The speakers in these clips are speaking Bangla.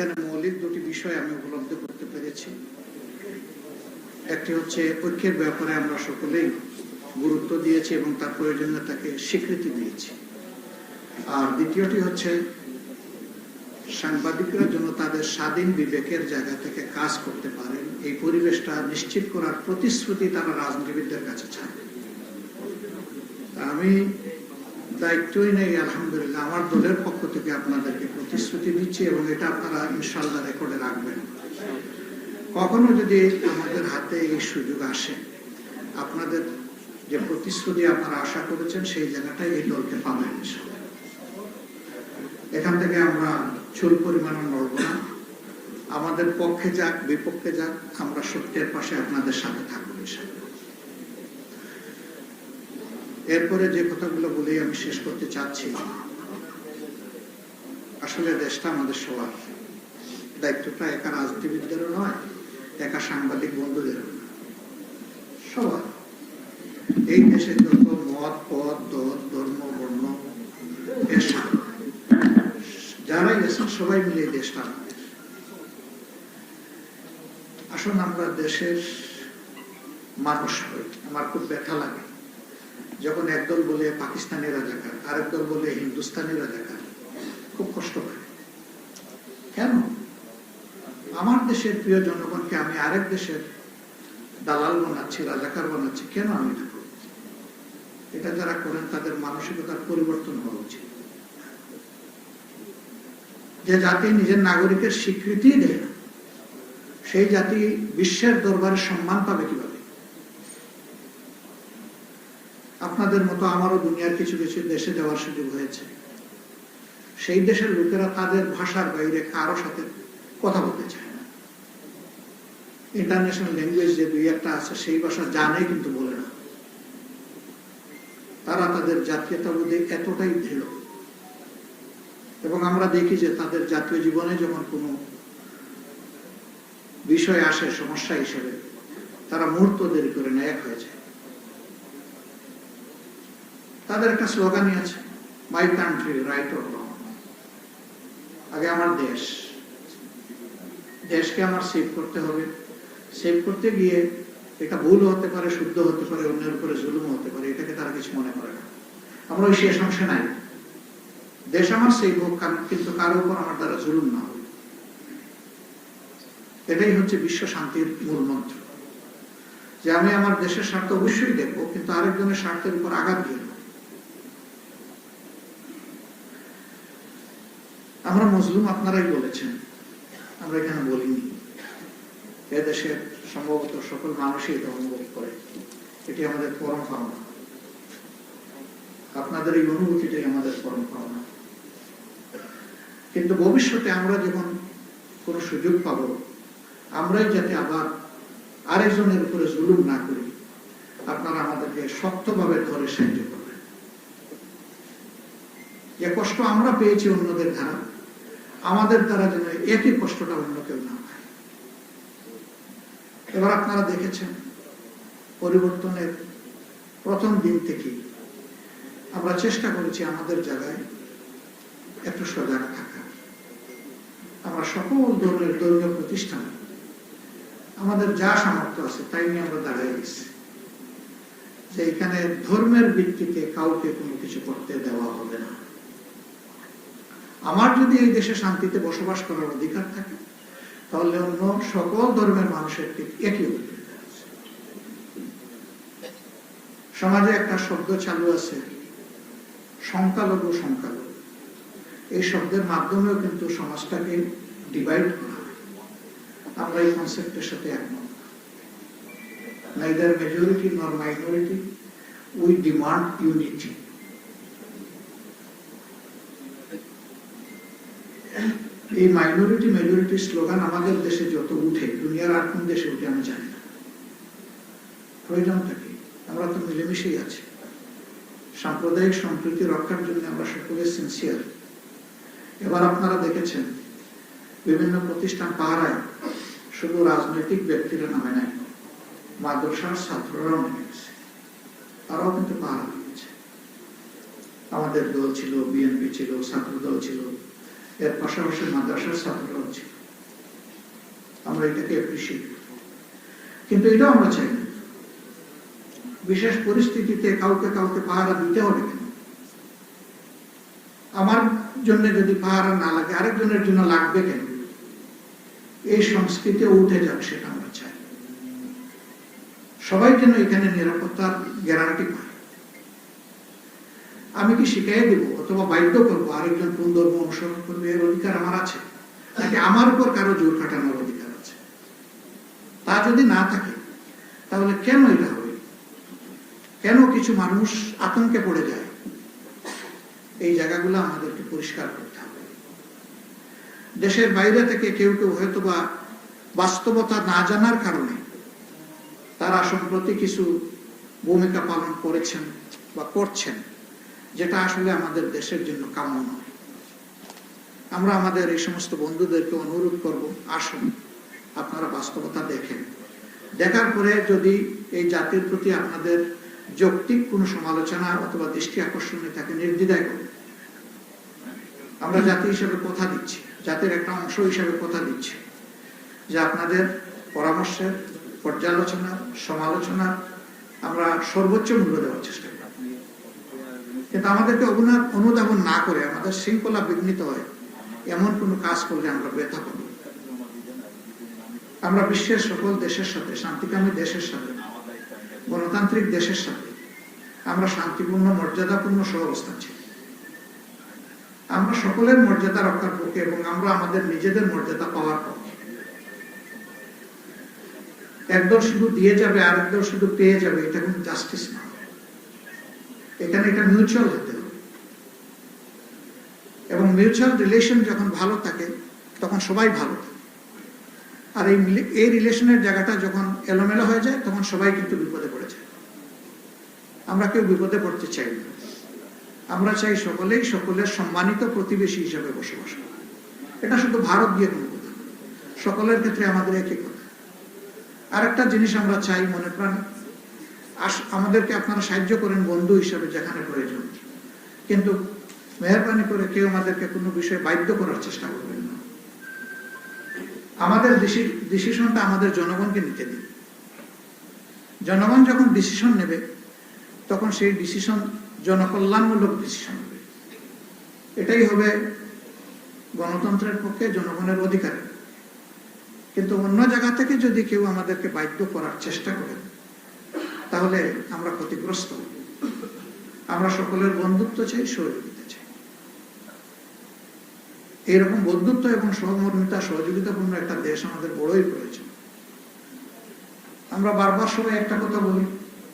এখানে মৌলিক দুটি বিষয় আমি উপলব্ধি করতে পেরেছি? একটি হচ্ছে ঐক্যের ব্যাপারে আমরা সকলেই গুরুত্ব দিয়েছি এবং তার প্রয়োজনীয়তাকে স্বীকৃতি দিয়েছি। আর দ্বিতীয়টি হচ্ছে সাংবাদিকরা যেন তাদের স্বাধীন বিবেকের জায়গা থেকে কাজ করতে পারেন, এই পরিবেশটা নিশ্চিত করার প্রতিশ্রুতি তারা রাজনীতিবিদদের কাছে চায়। আমি দায়িত্বই নেই, আলহামদুলিল্লাহ। আমার দলের পক্ষ থেকে আপনাদেরকে প্রতিশ্রুতি দিচ্ছি এবং এটা আপনারা ইনশাল্লাহ রেকর্ডে রাখবেন। কখনো যদি আমাদের হাতে এই সুযোগ আসে, আপনাদের যে প্রতিশ্রুতি আপনারা আশা করেছেন, সেই জায়গাটাই এই দলকে পাবেন এখান থেকে আমরা চুল পরিমাণও নড়ব না। আমাদের পক্ষে যাক, বিপক্ষে যাক, আমরা সত্যের পাশে আপনাদের সাথে থাকব। এরপরে যে কথাগুলো বলেই আমি শেষ করতে চাচ্ছি, আসলে দেশটা আমাদের সবার। দায়িত্বটা একা রাজনীতিবিদদেরও নয়, একা সাংবাদিক বন্ধুদেরও সবার। এই দেশে যত মত, পদ, দল, ধর্ম, বর্ণ পেশা যারাই আছেন সবাই মিলে দেশটা আমাদের। আসুন আমরা দেশের মানুষ হই, আমার খুব ব্যথা লাগে। যখন একদল বলে পাকিস্তানি রাজাকার, আরেক দল বলে হিন্দুস্তানি রাজাকার, খুব কষ্ট হয় কেন? আমার দেশের প্রিয় জনগণকে আমি আরেক দেশের দালাল বানাচ্ছি, রাজাকার বানাচ্ছি, কেন আমি এটা করব? এটা যারা করেন, তাদের মানসিকতার পরিবর্তন হওয়া উচিত। যে জাতি নিজের নাগরিকের স্বীকৃতি দেয় সেই জাতি বিশ্বের দরবারে সম্মান পাবে কীভাবে? আপনাদের মতো আমারও দুনিয়ার কিছু কিছু দেশে যাওয়ার সুযোগ হয়েছে। সেই দেশের লোকেরা তাদের ভাষার বাইরে কারও সাথে কথা বলতে চায় না। ইন্টারন্যাশনাল ল্যাঙ্গুয়েজ যে দুই একটা আছে, সেই ভাষা জানে কিন্তু বলে না। তারা তাদের জাতীয়তাবোধে এতটাই দৃঢ়। এবং আমরা দেখি যে তাদের জাতীয় জীবনে যখন কোনো বিষয় আসে, সমস্যা হিসেবে, তারা মুহূর্ত দেরি করে না এক হয়ে যায়। তাদের একটা স্লোগানই আছে my country right or wrong আগে আমার দেশ। দেশকে আমার সেভ করতে হবে। সেভ করতে গিয়ে এটা ভুল হতে পারে শুদ্ধ হতে পারে, অন্যের উপরে জুলুম হতে পারে, এটাকে তারা কিছু মনে করে না। আমরা ওই শেষ অংশে নাই। দেশ আমার সেই হোক কিন্তু কারও উপর আমার দ্বারা জুলুম না হবে এটাই হচ্ছে বিশ্ব শান্তির মূল মন্ত্র। যে আমি আমার দেশের স্বার্থ অবশ্যই দেখব, কিন্তু আরেকজনের স্বার্থের উপর আঘাত দিয়ে আমরা মজলুম আপনারাই বলেছেন। আমরা এখানে বলিনি। এদেশের সম্ভবত সকল মানুষই এটা অনুভব করে। এটি আমাদের পরম পাওনা। আপনাদের এই অনুভূতিটাই আমাদের পরম পাওনা। কিন্তু ভবিষ্যতে আমরা যখন কোনো সুযোগ পাবো, আমরাই যাতে আবার আরেকজনের উপরে জুলুম না করি, আপনারা আমাদেরকে শক্তভাবে ধরে সাহায্য করবেন। যে কষ্ট আমরা পেয়েছি অন্যদের দ্বারা। আমাদের দ্বারা যেন একই কষ্টটা অন্য কেউ না পায়। এবার আপনারা দেখেছেন, পরিবর্তনের প্রথম দিন থেকে আমরা চেষ্টা করেছি আমাদের জায়গায় একটু সজাগ থাকা। আমরা সকল ধরনের ধর্মীয় প্রতিষ্ঠান, আমাদের যা সামর্থ্য আছে তাই নিয়ে আমরা দাঁড়িয়ে গেছি। যে এখানে ধর্মের ভিত্তিতে কাউকে কোনো কিছু করতে দেওয়া হবে না। আমার যদি এই দেশে শান্তিতে বসবাস করার অধিকার থাকে, তাহলে অন্য সকল ধর্মের মানুষের ঠিক একই সমাজে একটা শব্দ চালু আছে, সংখ্যালঘু সংখ্যালঘু। এই শব্দের মাধ্যমেও কিন্তু সমাজটাকে ডিভাইড করা আমরা এই কনসেপ্টের সাথে একমত। Neither majority nor minority, we demand unity এই মাইনরিটি মেজরিটি স্লোগান আমাদের দেশে যত উঠে, দুনিয়ার আর কোন দেশে উঠে আমি জানি না। প্রয়োজনটা কি? আমরা তো মিলেমিশেই আছি। সাম্প্রদায়িক সম্প্রীতি রক্ষার জন্য আমরা সকলে সিনসিয়ার এবার আপনারা দেখেছেন, বিভিন্ন প্রতিষ্ঠান পাহারায় শুধু রাজনৈতিক ব্যক্তিরা নামে নাই, মাদ্রাসার ছাত্ররাও নেমে গেছে। তারাও কিন্তু পাহারা দিয়েছে। আমাদের দল ছিল বিএনপি ছিল ছাত্র দল ছিল। এর পাশাপাশি মাদ্রাসার ছাত্ররাও ছিল। আমরা এটাকে অ্যাপ্রিসিয়েট কিন্তু এটাও আমরা চাই বিশেষ পরিস্থিতিতে কাউকে কাউকে পাহারা দিতে হবে কেন? আমার জন্য যদি পাহারা না লাগে, আরেকজনের জন্য লাগবে কেন? এই সংস্কৃতি উঠে যাক সেটা আমরা চাই। সবাই যেন এখানে নিরাপত্তার গ্যারান্টি পায়। আমি কি শিখাই দেবো? অথবা বাধ্য করব আরেকজন কোন ধর্ম অনুসরণ করবে এর অধিকার আমার আছে? নাকি আমার উপর কারও জোর খাটানোর অধিকার আছে? তা যদি না থাকে, তাহলে কেন এটা হবে? কেন কিছু মানুষ আতঙ্কে পড়ে যায়? এই জায়গাগুলো আমাদেরকে পরিষ্কার করতে হবে। দেশের বাইরে থেকে কেউ কেউ হয়তো বা বাস্তবতা না জানার কারণে তারা সম্প্রতি কিছু ভূমিকা পালন করেছেন বা করছেন। যেটা আসলে আমাদের দেশের জন্য কাম্য নয়। আমরা আমাদের এই সমস্ত বন্ধুদেরকে অনুরোধ করব, আসুন, আপনারা বাস্তবতা দেখেন। দেখার পরে যদি এই জাতির প্রতি আপনাদের যৌক্তিক কোনো সমালোচনা অথবা দৃষ্টি আকর্ষণে তাকে নির্দ্বিধায় করুন। আমরা জাতি হিসেবে কথা দিচ্ছি, জাতির একটা অংশ হিসেবে কথা দিচ্ছি যে আপনাদের পরামর্শের পর্যালোচনা, সমালোচনা আমরা সর্বোচ্চ মূল্য দেওয়ার চেষ্টা করি কিন্তু আমাদেরকে অবনা- অনুধাবন না করে আমাদের শৃঙ্খলা বিঘ্নিত হয়। এমন কোনো কাজ করলে আমরা ব্যথা পাবো। আমরা বিশ্বের সকল দেশের সাথে, শান্তিকামী দেশের সাথে, গণতান্ত্রিক দেশের সাথে, আমরা শান্তিপূর্ণ, মর্যাদাপূর্ণ সহাবস্থান ছিল আমরা সকলের মর্যাদা রক্ষার পক্ষে এবং আমরা আমাদের নিজেদের মর্যাদা পাওয়ার পক্ষে। একদল শুধু দিয়ে যাবে আর একদল শুধু পেয়ে যাবে, এটা কোনো জাস্টিস না। এখানে এটা মিউচুয়াল হতে হবে। এবং মিউচুয়াল রিলেশন যখন ভালো থাকে, তখন সবাই ভালো থাকে। আর এই এই রিলেশনের জায়গাটা যখন এলোমেলো হয়ে যায়, তখন সবাই কিন্তু বিপদে পড়ে যায়। আমরা কেউ বিপদে পড়তে চাই না। আমরা চাই সকলেই সকলের সম্মানিত প্রতিবেশী হিসাবে বসবাস করা। এটা শুধু ভারত গিয়ে কোনো কথা সকলের ক্ষেত্রে আমাদের একই কথা। আরেকটা জিনিস আমরা চাই মনে প্রাণ। আমাদেরকে আপনারা সাহায্য করেন বন্ধু হিসাবে যেখানে প্রয়োজন। কিন্তু মেহরবানি করে কেউ আমাদেরকে কোনো বিষয়ে বাধ্য করার চেষ্টা করবেন না। আমাদের ডিসিশনটা আমাদের জনগণকে নিতে দিন। জনগণ যখন ডিসিশন নেবে, তখন সেই ডিসিশন জনকল্যাণমূলক ডিসিশন হবে। এটাই হবে গণতন্ত্রের পক্ষে জনগণের অধিকার। কিন্তু অন্য জায়গা থেকে যদি কেউ আমাদেরকে বাধ্য করার চেষ্টা করে তাহলে আমরা ক্ষতিগ্রস্ত। হব। আমরা সকলের বন্ধুত্ব চাই, সহযোগিতা চাই। এইরকম বন্ধুত্ব এবং সহমর্মিতা, সহযোগিতাপূর্ণ একটা দেশ আমাদের বড়ই প্রয়োজন। আমরা বারবার সবাই একটা কথা বলি,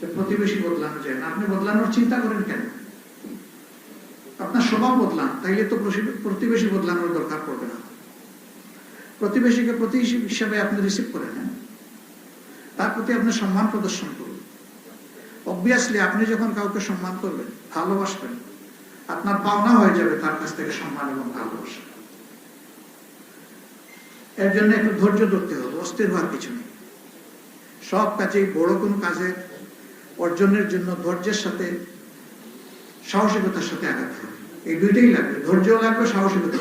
যে প্রতিবেশী বদলানো যায় না। আপনি বদলানোর চিন্তা করেন কেন? আপনার স্বভাব বদলান, তাইলে তো প্রতিবেশী বদলানোর দরকার পড়বে না। প্রতিবেশীকে প্রতিবেশী হিসাবে আপনি রিসিভ করে নেন। তার প্রতি আপনি সম্মান প্রদর্শন করুন। অবভিয়াসলি আপনি যখন কাউকে সম্মান করবেন, ভালোবাসবেন, আপনার পাওনা হয়ে যাবে তার কাছ থেকে সম্মান এবং ভালোবাসা। এর জন্য একটু ধৈর্য ধরতে হবে, অস্থির হওয়ার কিছু নেই। সব কাজেই বড় কোনো কাজের অর্জনের জন্য ধৈর্যের সাথে, সাহসিকতার সাথে আগাতে হবে এই দুইটাই লাগবে ধৈর্য লাগবে সাহসিকতা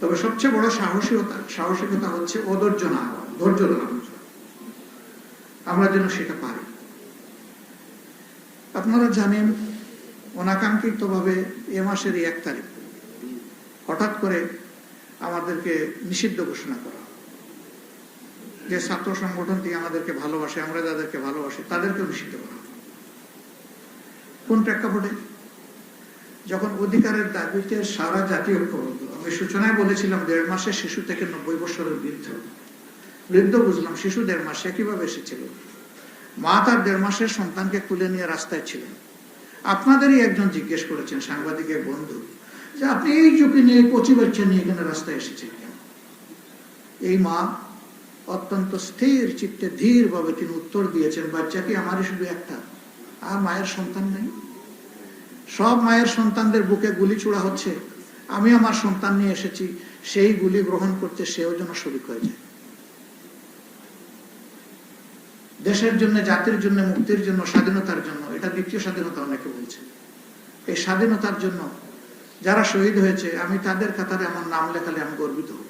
তবে সবচেয়ে বড় সাহসিকতা সাহসিকতা হচ্ছে অধৈর্য না ধৈর্য ধরা। আমরা যেন সেটা পারি আপনারা জানেন অনাকাঙ্ক্ষিত ভাবে এ মাসের এক তারিখ। হঠাৎ করে আমাদেরকে নিষিদ্ধ ঘোষণা করা যে ছাত্র সংগঠনটি আমাদেরকে ভালোবাসে, আমরা যাদেরকে ভালোবাসি, তাদেরকেও নিষিদ্ধ করা কোন প্রেক্ষাপটে? যখন অধিকারের দাবিতে সারা জাতীয় ঐক্যবদ্ধ, আমি সূচনায় বলেছিলাম দেড় মাসে শিশু থেকে নব্বই বছরের বৃদ্ধ। বৃদ্ধ বুঝলাম, শিশু দেড় মাসে কীভাবে এসেছিল? মা তার দেড় মাসের সন্তানকে তুলে নিয়ে রাস্তায় ছিলেন। আপনাদেরই একজন জিজ্ঞেস করেছেন, সাংবাদিকের বন্ধু, যে আপনি এই ঝুঁকি নিয়ে কচি বাচ্চা নিয়ে এখানে রাস্তায় এসেছেন কেন? এই মা অত্যন্ত স্থির চিত্তে ধীর ভাবে তিনি উত্তর দিয়েছেন, বাচ্চা কি আমারই শুধু একটা? আর মায়ের সন্তান নেই? সব মায়ের সন্তানদের বুকে গুলি চূড়া হচ্ছে। আমি আমার সন্তান নিয়ে এসেছি, সেই গুলি গ্রহণ করতে সেও যেন শরিক হয়ে যায়। দেশের জন্য, জাতির জন্য, মুক্তির জন্য, স্বাধীনতার জন্য, এটা দ্বিতীয় স্বাধীনতা অনেকে বলছে। এই স্বাধীনতার জন্য যারা শহীদ হয়েছে, আমি তাদের কাতারে আমার নাম লেখালে আমি গর্বিত হব।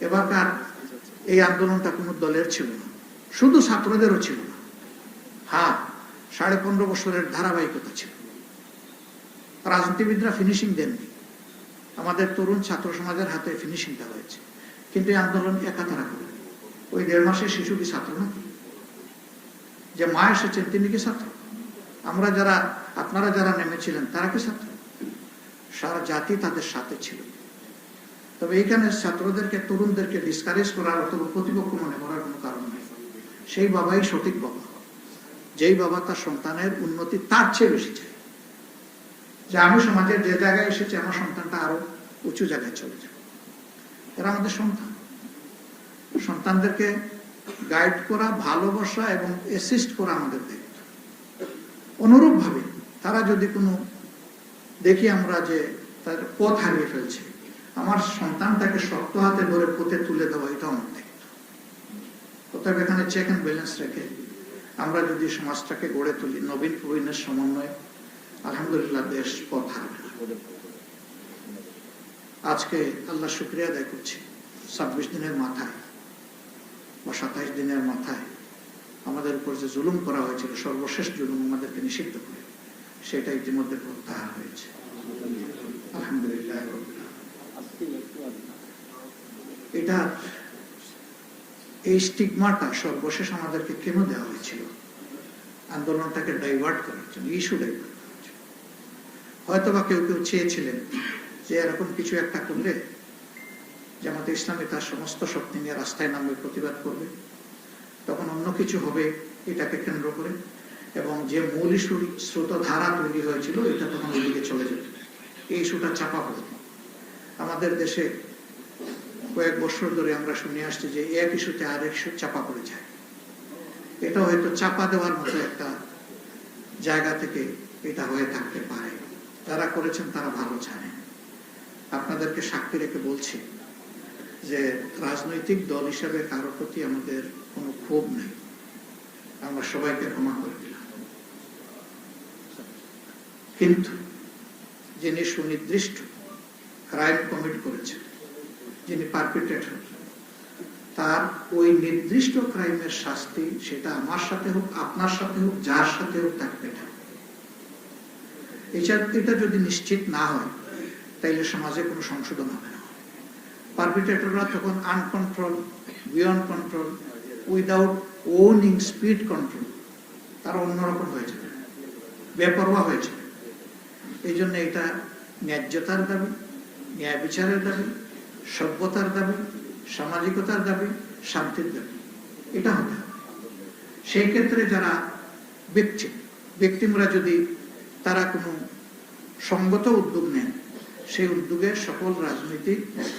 এবারকার এই আন্দোলনটা কোনো দলের ছিল না। শুধু ছাত্রদেরও ছিল না। হ্যাঁ সাড়ে পনেরো বছরের ধারাবাহিকতা ছিল। রাজনীতিবিদরা ফিনিশিং দেননি। আমাদের তরুণ ছাত্র সমাজের হাতে ফিনিশিংটা হয়েছে। কিন্তু এই আন্দোলন একা তারা করে ওই দেড় মাসের শিশু কি ছাত্র নাকি যে মা এসেছেন, তিনি কি ছাত্র আমরা যারা, আপনারা যারা নেমেছিলেন, তারা কি ছাত্র সারা জাতি তাদের সাথে ছিল। তবে এইখানে ছাত্রদেরকে, তরুণদেরকে ডিসকারেজ করার অথবা প্রতিপক্ষ মনে করার কোনো কারণ নেই। সেই বাবাই সঠিক বাবা। যেই বাবা তার সন্তানের উন্নতি তার চেয়ে বেশি চায়। যে আমি সমাজের যে জায়গায় এসেছি, আমার সন্তানটা আরও উঁচু জায়গায় চলে যায়। এরা আমাদের সন্তান। সন্তানদেরকে গাইড করা, ভালোবাসা এবং অ্যাসিস্ট করা আমাদের দায়িত্ব অনুরূপভাবে তারা যদি কোনো দেখি আমরা যে তার পথ হারিয়ে ফেলছে, আমার সন্তানটাকে শক্ত হাতে ধরে পথে তুলে দেওয়া, এটা আমার দায়িত্ব অতএব এখানে চেক অ্যান্ড ব্যালেন্স রেখে আমরা যদি সমাজটাকে গড়ে তুলি, নবীন প্রবীণের সমন্বয়ে, আলহামদুলিল্লাহ দেশ পথ হারবে আজকে আল্লাহ শুক্রিয়া আদায় করছি। ছাব্বিশ দিনের মাথায় বা সাতাইশ দিনের মাথায় আমাদের উপর যে জুলুম করা হয়েছিল, সর্বশেষ জুলুম আমাদেরকে নিষিদ্ধ করে। সেটা ইতিমধ্যে প্রত্যাহার হয়েছে। আলহামদুলিল্লাহ এটা এই স্টিগমাটা সর্বশেষ আমাদেরকে কেন দেওয়া হয়েছিল? আন্দোলনটাকে ডাইভার্ট করার জন্য, ইস্যু ডাইভার্ট করার জন্য। হয়তো বা কেউ কেউ চেয়েছিলেন যে এরকম কিছু একটা করলে জামাতে ইসলামী তার সমস্ত শক্তি নিয়ে রাস্তায় নামবে, প্রতিবাদ করবে। তখন অন্য কিছু হবে এটাকে কেন্দ্র করে। এবং যে মূল ইস্যু স্রোত ধারা তৈরি হয়েছিল, এটা তখন ওইদিকে চলে যেত এই ইস্যুটা চাপা পড়ে। আমাদের দেশে কয়েক বছর ধরে আমরা শুনে আসছি যে এক ইস্যুতে আর এক চাপা পড়ে যায়। এটা হয়তো চাপা দেওয়ার মতো একটা জায়গা থেকে এটা হয়ে থাকতে পারে। যারা করেছেন তারা ভালো জানেন। আপনাদেরকে সাক্ষী রেখে বলছি যে রাজনৈতিক দল হিসেবে কারোর প্রতি আমাদের কোনো ক্ষোভ নেই। আমরা সবাইকে ক্ষমা করে দিলাম। কিন্তু যিনি সুনির্দিষ্ট ক্রাইম কমিট করেছেন, যিনি পারপিটেটর তার ওই নির্দিষ্ট ক্রাইমের শাস্তি সেটা আমার সাথে হোক, আপনার সাথে হোক, যার সাথে হোক তাকে পেটা এটা এটা যদি নিশ্চিত না হয়, তাইলে সমাজে কোনো সংশোধন হবে না। পারপিটেটররা তখন uncontrol beyond control without owning speed control তারা অন্যরকম হয়ে যাবে বেপরোয়া হয়ে যাবে এই জন্য এটা ন্যায্যতার দাবি, ন্যায় বিচারের দাবি, সভ্যতার দাবি, সামাজিকতার দাবি, শান্তির দাবি। এটা হতে হবে। সেই ক্ষেত্রে যারা ব্যক্তি, ব্যক্তিমরা যদি তারা কোনো সঙ্গত উদ্যোগ নেন সেই উদ্যোগে সকল রাজনৈতিক,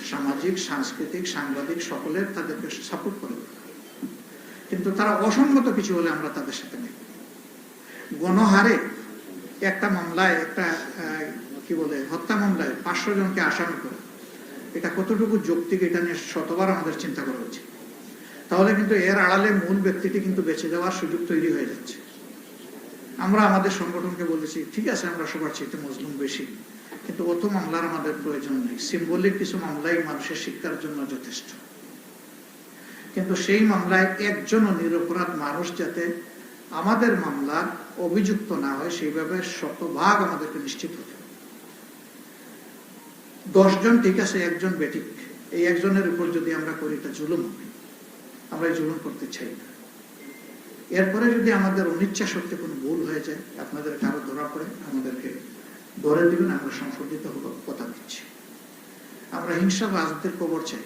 সামাজিক, সাংস্কৃতিক, সাংবাদিক সকলের তাদেরকে সাপোর্ট করে। কিন্তু তারা অসঙ্গত কিছু হলে আমরা তাদের সাথে নেই। গণহারে একটা মামলায়, একটা কি বলে, হত্যা মামলায় পাঁচশো জনকে আসামি করে। এটা কতটুকু যৌক্তিক এটা নিয়ে শতবার আমাদের চিন্তা করা উচিত। তাহলে কিন্তু এর আড়ালে মূল ব্যক্তিটি কিন্তু বেঁচে যাওয়ার সুযোগ তৈরি হয়ে যাচ্ছে। আমরা আমাদের সংগঠনকে বলেছি, ঠিক আছে, আমরা সবার চেয়ে মজলুম বেশি। কিন্তু অত মামলার আমাদের প্রয়োজন নেই। সিম্বলিক কিছু মামলাই মানুষের শিক্ষার জন্য যথেষ্ট। কিন্তু সেই মামলায় একজনও নিরপরাধ মানুষ যাতে আমাদের মামলার অভিযুক্ত না হয়, সেইভাবে শতভাগ আমাদেরকে নিশ্চিত হতে দশজন ঠিক আছে, একজন বেটিক এই একজনের উপর যদি আমরা করি, এটা জুলুম হবে। আমরা জুলুম করতে চাই না। এরপরে যদি আমাদের অনিচ্ছা সত্ত্বে কোনো ভুল হয়ে যায় আপনাদের কারও ধরা পড়ে, আমাদেরকে ধরে দিবেন আমরা সংশোধিত হব, কথা দিচ্ছি। আমরা হিংসার রাজনীতির কবর চাই।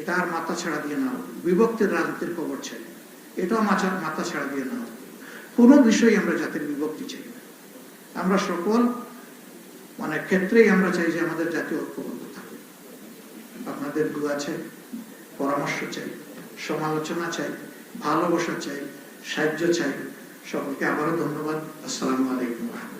এটা আর মাথা ছাড়া দিয়ে না বিভক্তির রাজনীতির কবর চাই। এটাও মাথা মাথা ছাড়া দিয়ে না কোনো বিষয়ে আমরা জাতির বিভক্তি চাই না। আমরা সকল মানে ক্ষেত্রেই আমরা চাই যে আমাদের জাতীয় ঐক্যবদ্ধ থাকে আপনাদের দোয়া চাই, পরামর্শ চাই, সমালোচনা চাই, ভালোবাসা চাই, সাহায্য চাই। সকলকে আবারও ধন্যবাদ। আসসালামু আলাইকুম। রহমতুল্লাহ